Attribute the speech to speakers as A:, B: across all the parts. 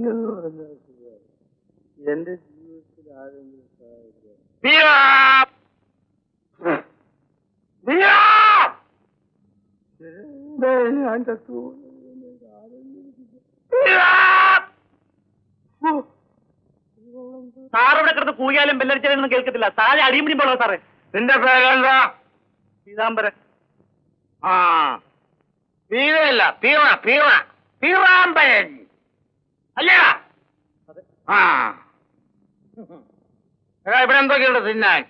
A: ഇങ്ങനെയൊന്നും പറഞ്ഞാൽ ശരിയാവില്ല. എന്റെ ജീവിതത്തിൽ ആരെങ്കിലും സഹായിക്കുക ഞാൻ ചത്തു
B: സാർ ഇവിടെ കിടന്ന് കൂയാലും ബെല്ലടിച്ചാലും കേൾക്കത്തില്ല. താഴെ അടിയും പിടിയുമ്പോഴോ സാറേ.
A: നിന്റെ പേരെന്താ
B: പീതാംബരൻ.
A: ആ. പീരയല്ല പീറ പീറ പീറാമ്പരൻ ആ. ഇവിടെ എന്തൊക്കെയുണ്ട് തിന്നാൻ?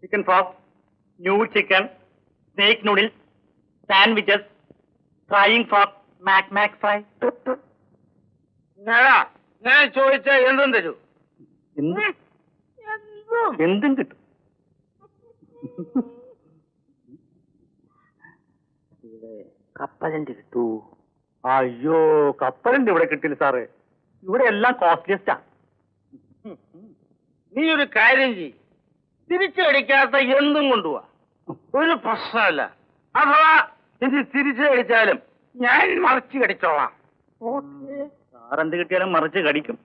B: Chicken fries new chicken snack noodles sandwiches frying fries mac mac fry
A: ഞാൻ ചോദിച്ച എന്തും തരൂ.
B: എന്ത്? എന്തും. കിട്ടും. കപ്പലിന്റെ കിട്ടൂ. അയ്യോ കപ്പലുണ്ട് ഇവിടെ കിട്ടില്ല സാറ്. ഇവിടെ എല്ലാം കോസ്റ്റ്ലിയസ്റ്റാ
A: നീ ഒരു കാര്യം ചെയ് തിരിച്ചടിക്കാത്ത എന്തും കൊണ്ടുപോവാ ഒരു പ്രശ്നമല്ല. അഥവാ ഇനി തിരിച്ചടിച്ചാലും ഞാൻ മറിച്ച് കടിച്ചോളാം.
B: സാറെന്ത് കിട്ടിയാലും മറിച്ച് കടിക്കും.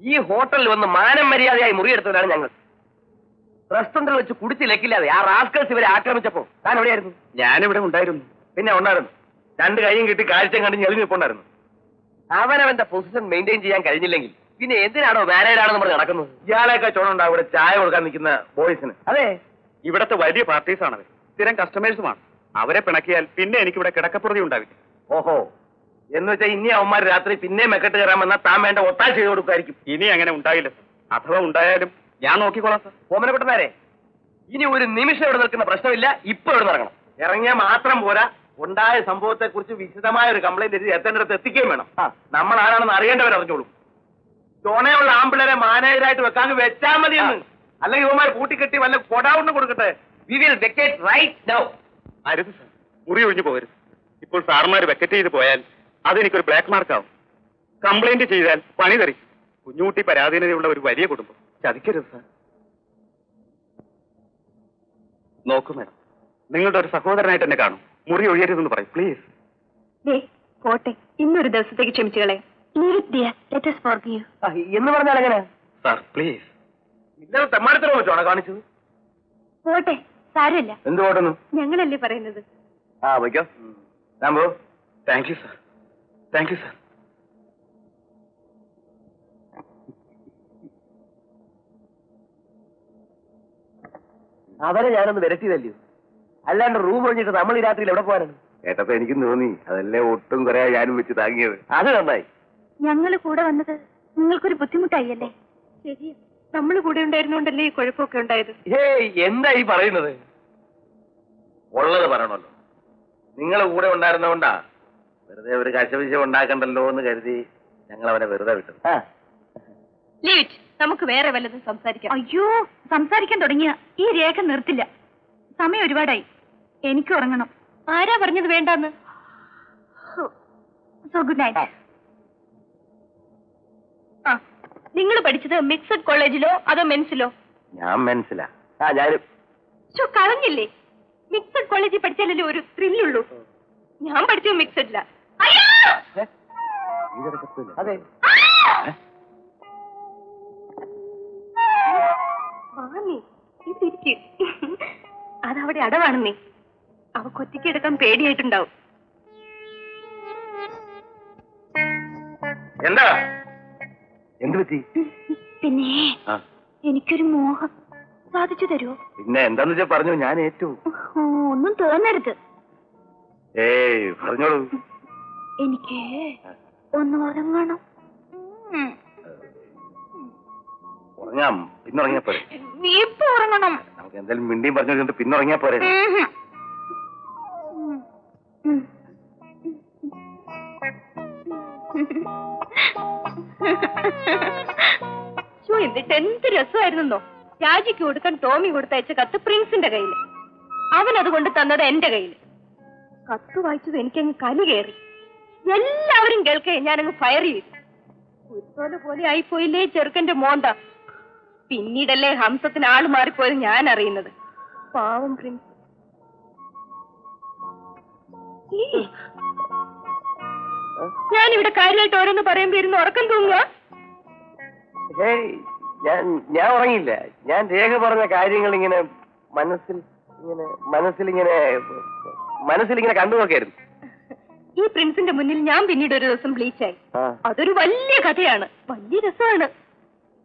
C: ഈ ഹോട്ടലിൽ വന്ന് മാനം മര്യാദയായി മുറിയെടുത്തവരാണ് ഞങ്ങൾ. റെസ്റ്റോറന്റിൽ വെച്ച് കുടിച്ച് ലക്കില്ലാതെ ആ റാസ്കൾസ് ഇവരെ ആക്രമിച്ചപ്പോ താൻ എവിടെയായിരുന്നു?
B: ഞാനിവിടെ ഉണ്ടായിരുന്നു.
C: പിന്നെ ഉണ്ടായിരുന്നു. രണ്ട് കൈയും കിട്ടി കാഴ്ചയും കണ്ട് ഞെളിഞ്ഞിപ്പോണ്ടായിരുന്നു അവനവന്റെ പൊസിഷൻ മെയിന്റെയിൻ ചെയ്യാൻ കഴിഞ്ഞില്ലെങ്കിൽ പിന്നെ എന്തിനാണോ മാനേജാണെന്ന് പറഞ്ഞ് നടക്കുന്നത്?
A: ഇയാളെയൊക്കെ ചോണുണ്ടാവും ഇവിടെ ചായ കൊടുക്കാൻ നിൽക്കുന്ന ബോയ്സിന്
C: അതെ.
B: ഇവിടത്തെ വലിയ പാർട്ടീസാണത് സ്ഥിരം കസ്റ്റമേഴ്സുമാണ് അവരെ പിണക്കിയാൽ പിന്നെ എനിക്ക് ഇവിടെ കിടക്കപ്പുറതി ഉണ്ടാവില്ല.
C: ഓഹോ. എന്ന് വെച്ചാൽ ഇനി അവന്മാർ രാത്രി പിന്നെ മെക്കെട്ട് കയറാൻ വന്നാൽ താൻ വേണ്ട ഒത്താശ ചെയ്ത് കൊടുക്കുമായിരിക്കും.
B: ഇനി അങ്ങനെ ഉണ്ടായില്ല. അഥവാ ഉണ്ടായാലും ഞാൻ നോക്കിക്കോളാം സാർ.
C: ഓമനപ്പെട്ടനാരെ ഇനി ഒരു നിമിഷം ഇവിടെ നിൽക്കുന്ന പ്രശ്നമില്ല. ഇപ്പൊ ഇവിടെ ഇറങ്ങണം.
A: ഇറങ്ങിയാൽ മാത്രം പോരാ. ഉണ്ടായ സംഭവത്തെ കുറിച്ച് വിശദമായ ഒരു കംപ്ലൈന്റ് എഴുതി എത്തേണ്ടടുത്ത് എത്തിക്കുകയും വേണം. നമ്മൾ ആരാണെന്ന് അറിയേണ്ടവർ അറിഞ്ഞോളൂ. ചോണയുള്ള ആമ്പിളരെ മാനേജരായിട്ട് വെക്കാൻ വെച്ചാ മതിയെന്ന്. അല്ലെങ്കിൽ ഇവന്മാർ കൂട്ടിക്കെട്ടി വല്ല കൊടാവുണ്ട് കൊടുക്കട്ടെ.
C: We will vacate right now
B: അരുത് സാർ. മുറി ഒഴിഞ്ഞു പോകരുത്. ഇപ്പോൾ സാർമാർ വെക്കറ്റ് ചെയ്ത് പോയാൽ അതെനിക്കൊരു ബ്ലാക്ക് മാർക്ക് മാർക്കാവും കംപ്ലൈന്റ് ചെയ്താൽ പണി തെറി കുഞ്ഞുകുട്ടി പരാധീനതയുള്ള ഒരു വലിയ കുടുംബം. ചതിക്കരുത് സാർ. നോക്കൂ മാഡം. നിങ്ങളുടെ ഒരു സഹോദരനായിട്ട് എന്നെ കാണും. മുറി ഒഴിയരുതെന്ന് പറയും. പ്ലീസ്
D: ദേ, പോട്ടെ. ഇന്നൊരു ദിവസത്തേക്ക് ക്ഷമിച്ചുകളെ
C: എന്ന് പറഞ്ഞാൽ എങ്ങനെ?
B: സാർ പ്ലീസ്
A: ഇന്നലെ തെമ്മാടത്തിനോ ചോണ കാണിച്ചത്?
D: പോട്ടെ. സാരമില്ല.
A: എന്ത് പോട്ടെന്ന്?
D: ഞങ്ങളല്ലേ പറയുന്നത്.
A: ആ വയ്ക്കോ.
B: Thank you sir thank you sir
C: അവരെ ഞാനൊന്ന് വിരട്ടിയതല്ലയോ അല്ലാണ്ട് റൂം ഒഴിഞ്ഞിട്ട് നമ്മൾ ഈ രാത്രിയിൽ എവിടെ പോകാനാണ്?
A: കേട്ടപ്പോ എനിക്കും തോന്നി. അതല്ലേ ഒട്ടും കുറെ ഞാനും വെച്ച് താങ്ങിയത്.
C: അത് നന്നായി.
D: ഞങ്ങൾ കൂടെ വന്നത് നിങ്ങൾക്കൊരു ബുദ്ധിമുട്ടായി അല്ലേ? ശരി. നമ്മൾ കൂടെ ഉണ്ടായിരുന്നോണ്ടല്ലേ ഈ കുഴപ്പമൊക്കെ ഉണ്ടായത്?
C: ഹേയ് എന്താ ഈ പറയുന്നത്?
A: ഉള്ളത് പറയണല്ലോ നിങ്ങൾ കൂടെ ഉണ്ടായിരുന്നോണ്ടാ വെറുതെ ഒരു കശവിശ ഉണ്ടാക്കണ്ടല്ലോ എന്ന് കരുതി ഞങ്ങൾ അവനെ വെറുതെ വിട്ടു
D: ലീറ്റ്. നമുക്ക് വേറെ വല്ലതും സംസാരിക്കാം. അയ്യോ സംസാരിക്കാൻ തുടങ്ങിയ ഈ രേഖ നിർത്തില്ല. സമയം ഒരുപാടായി. എനിക്ക് ഉറങ്ങണം. ആരാ പറഞ്ഞത് വേണ്ടെന്ന്? സോ ഗുഡ് നൈറ്റ് ആ. നിങ്ങൾ പഠിച്ചത് മിക്സഡ് കോളേജിലോ അതോ മെൻസിലോ?
A: ഞാൻ മെൻസിലാ.
C: ആ ഞാനും.
D: ചോ കളഞ്ഞില്ലേ? മിക്സഡ് കോളേജിൽ പഠിച്ചാലല്ലേ ഒരു ത്രില്ലുള്ളൂ ഞാൻ പഠിച്ചത് മിക്സഡിലാ.
C: അതെ.
D: വാങ്ങി. ഇതിരിക്ക്. അതവിടെ അടവാണെന്നേ. അവക്ക് ഒറ്റയ്ക്ക് എടുക്കാൻ പേടിയായിട്ടുണ്ടാവും.
A: എന്താ?
C: എന്ത് പറ്റി?
D: പിന്നെ എനിക്കൊരു മോഹം. സാധിച്ചു തരുമോ
A: പിന്നെ എന്താന്ന് വെച്ചാ പറഞ്ഞു ഞാൻ ഏറ്റു.
D: ഒന്നും തോന്നരുത്.
A: ഏയ് പറഞ്ഞോളൂ.
D: എനിക്ക് ഒന്ന് ഉറങ്ങണം. ഉം.
A: ഉറങ്ങാം. പിന്നുറങ്ങിയാ പോരെ.
D: ഇപ്പൊ ഉറങ്ങണം.
A: നമുക്ക് എന്തായാലും മിണ്ടിയും പറഞ്ഞു വെച്ചിട്ട് പിന്നുറങ്ങിയാ പോരെ.
D: എന്നിട്ട് എന്ത് രസമായിരുന്നോ രാജിക്ക് കൊടുക്കാൻ ടോമി കൊടുത്തയച്ച കത്ത് പ്രിൻസിന്റെ കയ്യിൽ. അവൻ അത് കൊണ്ട് തന്നത് എന്റെ കയ്യിൽ കത്ത് വായിച്ചത് എനിക്കങ്ങ് കലി കയറി. എല്ലാവരും കേൾക്കേ ഞാനങ്ങ് ഫയർ ചെയ്തു. പോലെ ആയിപ്പോയില്ലേ ചെറുക്കന്റെ മോന്ത. പിന്നീടല്ലേ ഹംസത്തിന് ആൾ മാറിപ്പോയത് ഞാൻ അറിയുന്നത്. പാവം പ്രിൻസ്. ഇവിടെ കാര്യമായിട്ട് ഓരോന്ന് പറയുമ്പോ ഇരുന്ന് ഉറക്കം തൂങ്ങുക
C: ഞാൻ ഞാൻ ഉറങ്ങിയില്ല. ഞാൻ രേഖ പറഞ്ഞ കാര്യങ്ങൾ ഇങ്ങനെ മനസ്സിൽ ഇങ്ങനെ മനസ്സിലിങ്ങനെ മനസ്സിലിങ്ങനെ കണ്ടു നോക്കിയായിരുന്നു
D: ഈ പ്രിൻസിന്റെ മുന്നിൽ ഞാൻ പിന്നീട് ഒരു ദിവസം ബ്ലീച്ചായി അതൊരു വലിയ കഥയാണ്. വലിയ രസമാണ്.